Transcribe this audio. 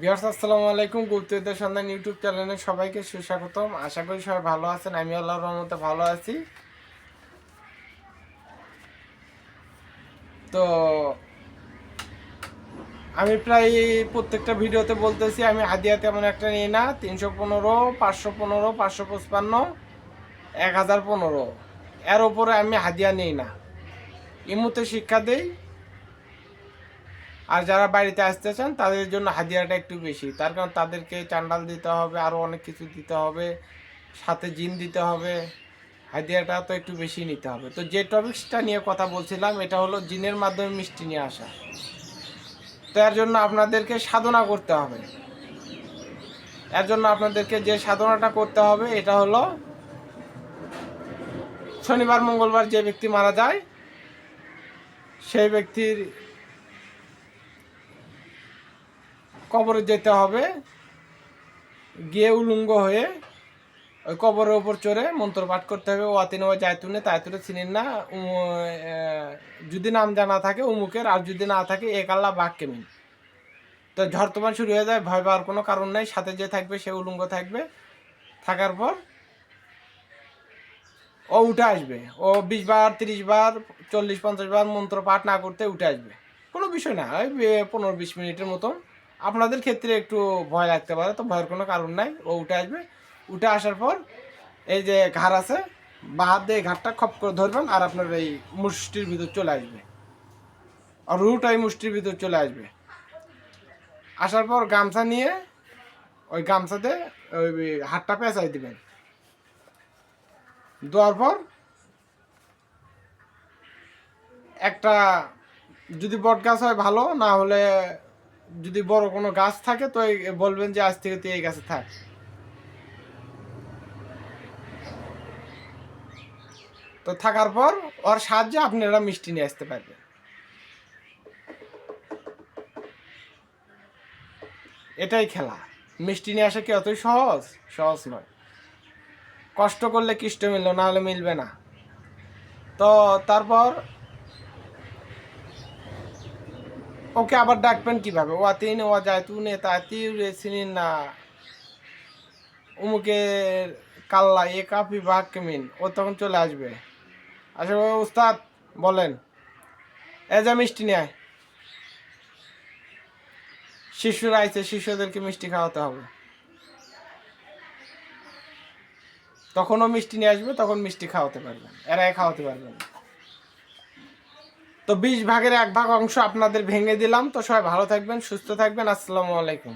বিহার আসসালামু আলাইকুম। গুপ্তদের সন্ধান ইউটিউব চ্যানেলে সবাইকে সুস্বাগতম। আশা করি সবাই ভালো আছেন। আমি আল্লাহর রহমতে ভালো আছি। তো, আমি প্রায় প্রত্যেকটা ভিডিওতে বলতেছি, আমি হাদিয়া তেমন একটা নিই না। তিনশো পনেরো, পাঁচশো পনেরো, পাঁচশো পঁচপান্ন, এক হাজার পনেরো। এর ওপরে আমি হাদিয়া নিই না। ইমুতে শিক্ষা দেই। আর যারা বাড়িতে আসতে চান, তাদের জন্য হাজিরাটা একটু বেশি। তার কারণ তাদেরকে চান্ডাল দিতে হবে আরও অনেক কিছু দিতে হবে, সাথে জিন দিতে হবে। হাদিয়াটা তো একটু বেশি নিতে হবে। তো যে টপিক্সটা নিয়ে কথা বলছিলাম, এটা হলো জিনের মাধ্যমে মিষ্টি নিয়ে আসা। তো এর জন্য আপনাদেরকে সাধনা করতে হবে। এর জন্য আপনাদেরকে যে সাধনাটা করতে হবে, এটা হলো শনিবার, মঙ্গলবার যে ব্যক্তি মারা যায়, সেই ব্যক্তির কবরে যেতে হবে। গিয়ে উলুঙ্গ হয়ে ওই কবরের ওপর চড়ে মন্ত্র পাঠ করতে হবে। ও আতিন ও জায়তুনে তাইতুনে চিনেন না যদি নাম জানা থাকে উমুকের আর যদি না থাকে এক আল্লাহ বাঘ কেমিন তো ঝড় তোমার শুরু হয়ে যায়, ভয় পাওয়ার কোনো কারণ নেই। সাথে যে থাকবে সে উলুঙ্গ থাকবে। থাকার পর ও উঠে আসবে। ও বিশ বার, তিরিশ বার, চল্লিশ, পঞ্চাশ বার মন্ত্র পাঠ না করতে উঠে আসবে। কোনো বিষয় না, ওই পনেরো, বিশ মিনিটের মতন। আপনাদের ক্ষেত্রে একটু ভয় লাগতে পারে, তো ভয়ের কোনো কারণ নাই। ও উঠে আসবে। উঠে আসার পর এই যে ঘাড় আছে, বা হাত দিয়ে ঘাটটা খপ করে ধরবেন আর আপনার এই মুষ্টির ভিতর চলে আসবে। আর রুটা এই মুষ্টির ভিতর চলে আসবে। আসার পর গামছা নিয়ে ওই গামছাতে ওই হাতটা পেঁচাই দিবেন। দেওয়ার পর একটা যদি বট গাছ হয় ভালো, না হলে যদি বড় কোনো গাছ থাকে, তো বলবেন যে আজ থেকে তুই এই গাছে থাক। তো থাকার পর ওর সাহায্যে আপনারা মিষ্টি নিয়ে আসতে পারবেন। এটাই খেলা। মিষ্টি নিয়ে আসা কি অতই সহজ? সহজ নয়। কষ্ট করলে কৃষ্ট মিললো না হলে মিলবে না। তো তারপর ওকে আবার ডাকবেন কীভাবে? ও তিন ও যায় তুনে তা তিউরে চিনিন না উমুকের কাল্লা, এ কাপি বাঘ কেমিন ও তখন চলে আসবে। আসলে উস্তাদ, বলেন। এ যা মিষ্টি নেয় শিশুরা আইছে, শিশুদেরকে মিষ্টি খাওয়াতে হবে। তখনও মিষ্টি নিয়ে আসবে, তখন মিষ্টি খাওয়াতে পারবেন। এরাই খাওয়াতে পারবেন। তো বিশ ভাগের এক ভাগ অংশ আপনাদের ভেঙে দিলাম। তো সবাই ভালো থাকবেন, সুস্থ থাকবেন। আসসালামু আলাইকুম।